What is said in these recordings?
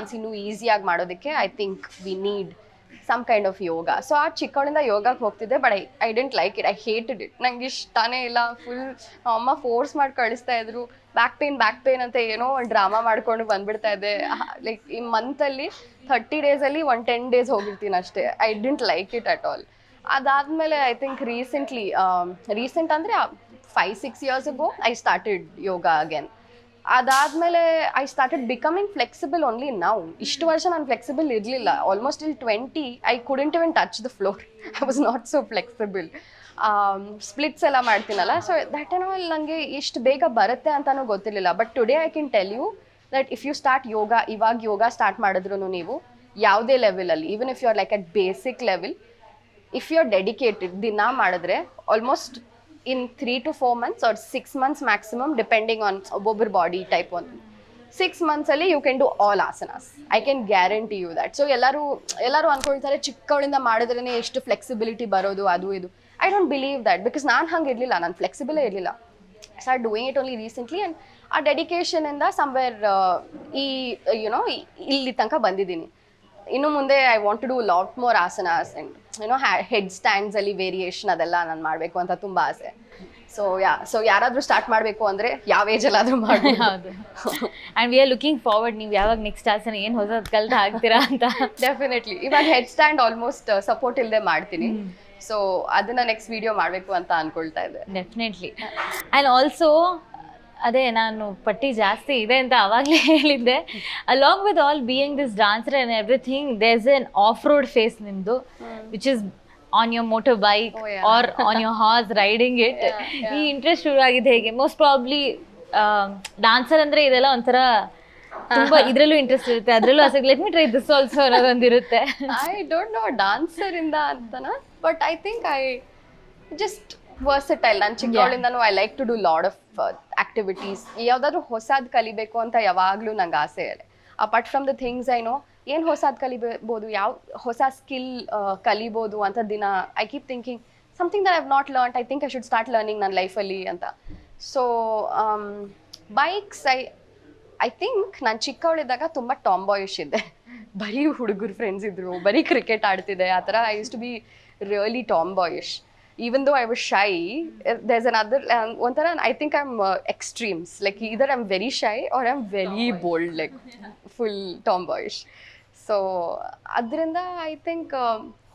Dance ಇನ್ನೂ ಈಸಿಯಾಗಿ ಮಾಡೋದಕ್ಕೆ I think we need some kind of yoga so ಆ ಚಿಕ್ಕವಳಿಂದ ಯೋಗಕ್ಕೆ ಹೋಗ್ತಿದ್ದೆ but I I didn't like it I hated it ನಂಗೆ ಇಷ್ಟನೇ ಇಲ್ಲ ಫುಲ್ ಅಮ್ಮ ಫೋರ್ಸ್ ಮಾಡಿ ಕಳಿಸ್ತಾ ಇದ್ರು. ಬ್ಯಾಕ್ ಪೇನ್ ಬ್ಯಾಕ್ ಪೇನ್ ಅಂತ ಏನೋ ಡ್ರಾಮಾ ಮಾಡ್ಕೊಂಡು ಬಂದ್ಬಿಡ್ತಾ ಇದೆ ಲೈಕ್ ಈ ಮಂತಲ್ಲಿ ಥರ್ಟಿ ಡೇಸಲ್ಲಿ ಒನ್ ಟೆನ್ ಡೇಸ್ ಹೋಗಿರ್ತೀನಿ ಅಷ್ಟೇ. I didn't like it at all ಅದಾದಮೇಲೆ ಐ ಥಿಂಕ್ ರೀಸೆಂಟ್ಲಿ ರೀಸೆಂಟ್ ಅಂದರೆ ಫೈವ್ ಸಿಕ್ಸ್ ಇಯರ್ಸ್ಗೂ ಐ ಸ್ಟಾರ್ಟೆಡ್ ಯೋಗ ಅಗೇನ್ ಅದಾದಮೇಲೆ I started becoming flexible only ನಾವು ಇಷ್ಟು ವರ್ಷ ನಾನು ಫ್ಲೆಕ್ಸಿಬಲ್ ಇರಲಿಲ್ಲ. Almost till twenty I couldn't even touch the floor I was not so flexible splits ಎಲ್ಲ ಮಾಡ್ತೀನಲ್ಲ. ಸೊ ದಟ್ ಏನೋ ಅಲ್ಲಿ ನನಗೆ ಎಷ್ಟು ಬೇಗ ಬರುತ್ತೆ ಅಂತಲೂ ಗೊತ್ತಿರಲಿಲ್ಲ. But today I can tell you that if you start yoga, ಇವಾಗ ಯೋಗ ಸ್ಟಾರ್ಟ್ ಮಾಡಿದ್ರು ನೀವು ಯಾವುದೇ ಲೆವೆಲಲ್ಲಿ even if you are like at basic level if you are dedicated ದಿನ ಮಾಡಿದ್ರೆ almost in three to four months or six months maximum depending on ಒಬ್ಬೊಬ್ಬರ body type ಒಂದು six ಮಂತ್ಸಲ್ಲಿ you can do all asanas I can guarantee you that so ಎಲ್ಲರೂ ಎಲ್ಲರೂ ಅನ್ಕೊಳ್ತಾರೆ, ಚಿಕ್ಕವಳಿಂದ ಮಾಡಿದ್ರೇ ಎಷ್ಟು flexibility ಬರೋದು, ಅದು, ಇದು. I don't believe that because ನಾನು ಹಂಗೆ ಇರಲಿಲ್ಲ, ನಾನು ಫ್ಲೆಕ್ಸಿಬಲೇ ಇರಲಿಲ್ಲ. Start doing it only recently and ಆ ಡೆಡಿಕೇಶನಿಂದ ಸಮ್ವೇರ್ ಈ ಯುನೋ ಇಲ್ಲಿ ತನಕ ಬಂದಿದ್ದೀನಿ. ಇನ್ನು ಮುಂದೆ I want to do lot more asanas and you know head ಸ್ಟ್ಯಾಂಡ್ಸಲ್ಲಿ ವೇರಿಯೇಷನ್ ಅದೆಲ್ಲ ನಾನು ಮಾಡಬೇಕು ಅಂತ ತುಂಬ ಆಸೆ. ಸೊ ಯಾ ಸೊ ಯಾರಾದರೂ ಸ್ಟಾರ್ಟ್ ಮಾಡಬೇಕು ಅಂದರೆ ಯಾವ ಏಜಲ್ಲಾದರೂ ಮಾಡಿ ಹೌದು. And we are looking forward ನೀವು ಯಾವಾಗ ನೆಕ್ಸ್ಟ್ ಆಸನ ಏನು ಹೊಸದು ಕಲ್ತು ಹಾಕ್ತೀರಾ ಅಂತ. ಡೆಫಿನೆಟ್ಲಿ ಇವಾಗ ಹೆಡ್ ಸ್ಟ್ಯಾಂಡ್ ಆಲ್ಮೋಸ್ಟ್ ಸಪೋರ್ಟ್ ಇಲ್ಲದೆ ಮಾಡ್ತೀನಿ. ಸೊ ಅದನ್ನ ನೆಕ್ಸ್ಟ್ ವಿಡಿಯೋ ಮಾಡಬೇಕು ಅಂತ ಅನ್ಕೊಳ್ತಾ ಇದ್ದೆ. ಡೆಫಿನೆಟ್ಲಿ ಆ್ಯಂಡ್ ಆಲ್ಸೋ ಅದೇ ನಾನು ಪಟ್ಟಿ ಜಾಸ್ತಿ ಇದೆ ಅಂತ ಅವಾಗಲೇ ಹೇಳಿದ್ದೆ. Along with all being this dancer and everything there's an off road phase ನಿಮ್ಮದು which is on your motorbike. Or on your horse riding it ಈ ಇಂಟ್ರೆಸ್ಟ್ ಶುರು ಆಗಿದೆ ಹೇಗೆ? ಮೋಸ್ಟ್ ಪ್ರಾಬ್ಲಿ ಡಾನ್ಸರ್ ಅಂದರೆ ಇದೆಲ್ಲ ಒಂಥರ ತುಂಬಾ ಇದರಲ್ಲೂ ಇಂಟ್ರೆಸ್ಟ್ ಇರುತ್ತೆ. ಅದರಲ್ಲೂ ಆಸಕ್ತಿ let me try this also ಅನ್ನೋದೊಂದಿರುತ್ತೆ. I don't know dancer ಇಂದ ಅಂತನ but I think I just versatile ನಾನು ಚಿಕ್ಕವಳಿಂದನೂ I like to do lot of activities ಯಾವುದಾದ್ರೂ ಹೊಸದ್ ಕಲಿಬೇಕು ಅಂತ ಯಾವಾಗಲೂ ನಂಗೆ ಆಸೆ ಇದೆ. ಅಪಾರ್ಟ್ ಫ್ರಮ್ ದ ಥಿಂಗ್ಸ್ ಏನೋ ಏನು ಹೊಸದು ಕಲಿಬೋದು? ಯಾವ, ಹೊಸ ಸ್ಕಿಲ್ ಕಲಿಬೋದು ಅಂತ ದಿನ I keep thinking something that I've not learn I think I should start learning ನನ್ನ ಲೈಫಲ್ಲಿ ಅಂತ. So bikes I I think ನಾನು ಚಿಕ್ಕವಳಿದ್ದಾಗ ತುಂಬ ಟಾಂಬಾಯಿಶ್ ಇದ್ದೆ. ಬರೀ ಹುಡುಗರು ಫ್ರೆಂಡ್ಸ್ ಇದ್ರು, ಬರೀ ಕ್ರಿಕೆಟ್ ಆಡ್ತಿದ್ದೆ. ಆ ಥರ I used to be really tomboyish even though I was shy there's another ಒಂಥರ I think I am extremes like either I am very shy or I am very bold like full tomboyish so ಅದರಿಂದ I think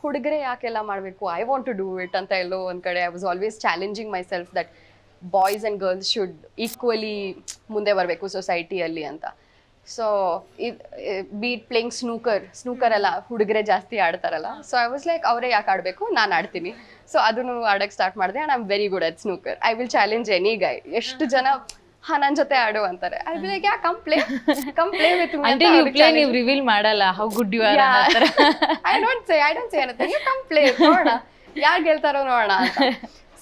ಹುಡುಗರೇ ಯಾಕೆಲ್ಲ ಮಾಡಬೇಕು? I want to do it ಅಂತ ಎಲ್ಲೋ ಒಂದು ಕಡೆ. I was always challenging myself that boys and girls should equally ಮುಂದೆ ಬರಬೇಕು ಸೊಸೈಟಿಯಲ್ಲಿ ಅಂತ. So be it playing snooker snooker ಎಲ್ಲ ಹುಡುಗರೇ ಜಾಸ್ತಿ ಆಡ್ತಾರಲ್ಲ. ಸೊ ಐ ವಾಸ್ ಲೈಕ್ ಅವರೇ ಯಾಕೆ ಆಡಬೇಕು? ನಾನು ಆಡ್ತೀನಿ. ಸೊ ಅದನ್ನು ಆಡೋಕ್ಕೆ ಸ್ಟಾರ್ಟ್ ಮಾಡಿದೆ and I'm very good at snooker I will challenge any guy ಎಷ್ಟು ಜನ ಹಾ ನನ್ನ ಜೊತೆ ಆಡು ಅಂತಾರೆ. I will like ya come play come play with until you play ನೀವು ರಿವೀಲ್ ಮಾಡಲ್ಲ. How good you are I don't say I don't say anything. You come play ನೋಡೋಣ. ಯಾರು ಗೆಲ್ತಾರೋ ನೋಡೋಣ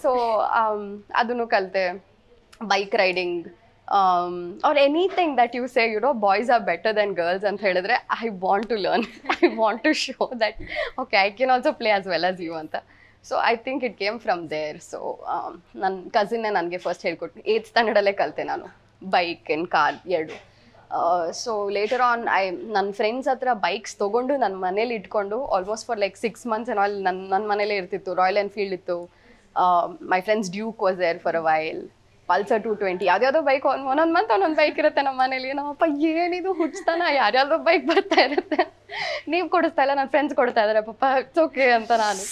ಸೊ ಅದನ್ನು ಕಲಿತೆ. Bike riding or anything that you say you know boys are better then girls ಅಂತ ಹೇಳಿದ್ರೆ I want to learn I want to show that okay I can also play as well as you ಅಂತ. So I think it came from there so ನನ್ನ ಕಸಿನ್ನೇ ನನಗೆ first ಹೇಳ್ಕೊಟ್ಟು ಏತ್ ಸ್ಟ್ಯಾಂಡರ್ಡಲ್ಲೇ ಕಲಿತೆ ನಾನು. ಬೈಕ್ ಆ್ಯಂಡ್ ಕಾರ್ ಎರಡು. ಸೊ ಲೇಟರ್ ಆನ್ ಐ ನನ್ನ ಫ್ರೆಂಡ್ಸ್ ಹತ್ರ ಬೈಕ್ಸ್ ತೊಗೊಂಡು ನನ್ನ ಮನೇಲಿ ಇಟ್ಕೊಂಡು almost for like six months and ಅಲ್ಲಿ ನನ್ನ ನನ್ನ ಮನೇಲೇ ಇರ್ತಿತ್ತು. ರಾಯಲ್ ಎನ್ಫೀಲ್ಡ್ ಇತ್ತು. My friends Duke was there for a while Pulsar two twenty ಯಾವ್ದಾವ್ದೋ bike ಒಂದೊಂದು ಮಂತ್ ಒಂದೊಂದು ಬೈಕ್ ಇರುತ್ತೆ ನಮ್ಮ ಮನೇಲಿ. ನಮ್ಮಪ್ಪ, ಏನಿದು ಹುಚ್ಚತನ? ಯಾರ್ಯಾವ್ದೋ ಬೈಕ್ ಬರ್ತಾ ಇರುತ್ತೆ. ನೀವು ಕೊಡಿಸ್ತಾ ಇಲ್ಲ ನನ್ನ ಫ್ರೆಂಡ್ಸ್ ಕೊಡ್ತಾ ಇದ್ದಾರೆ ಪಪ್ಪ ಓಕೆ ಅಂತ ನಾನು.